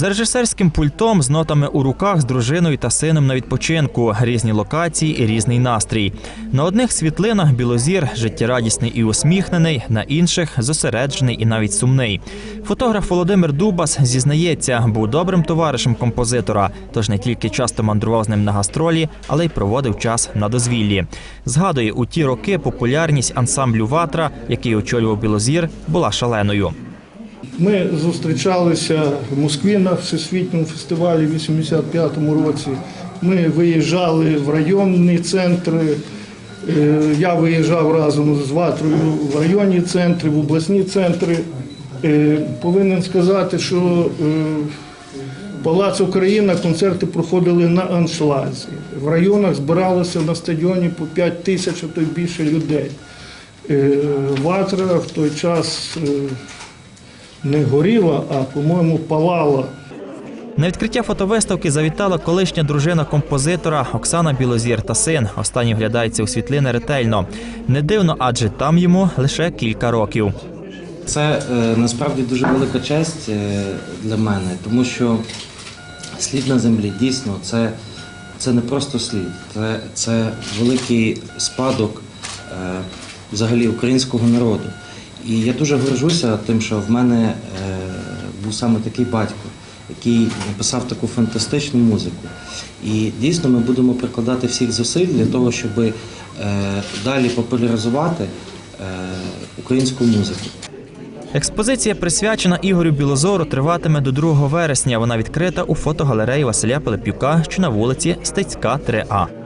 За режисерським пультом з нотами у руках з дружиною та сином на відпочинку, різні локації і різний настрій. На одних світлинах білозір життєрадісний і усміхнений, на інших зосереджений і навіть сумний. Фотограф Володимир Дубас зізнається, був добрим товаришем композитора, тож не тільки часто мандрував з ним на гастролі, але й проводив час на дозвіллі. Згадує, у ті роки популярність ансамблю Ватра, який очолював Білозір, була шаленою. Ми зустрічалися в Москві на всесвітньому фестивалі в 85-му році. Ми виїжджали в районні центри. Е, Я виїжджав разом з Ватрою в районні центри, в обласні центри. Е, Повинен сказати, що е, Палац Україна концерти проходили на аншлазі. В районах збиралося на стадіоні по 5 тисяч, а то й більше людей. Ватра в той час не горіла, а, по-моєму, палала. На відкриття фотовиставки завітала колишня дружина композитора Оксана Білозір та син. Останній вглядається у світлини ретельно. Не дивно, адже там йому лише кілька років. Це е, насправді дуже велика честь е, для мене, тому що слід на землі дійсно це, це не просто слід, це, це великий спадок е, взагалі українського народу. І я дуже горжуся тим, що в мене е, був саме такий батько, який написав таку фантастичну музику. І дійсно ми будемо прикладати всіх зусиль для того, щоб е, далі популяризувати е, українську музику. Експозиція, присвячена Ігорю Білозору, триватиме до 2 вересня. Вона відкрита у фотогалереї Василя Пилипюка, що на вулиці Стецька, 3А.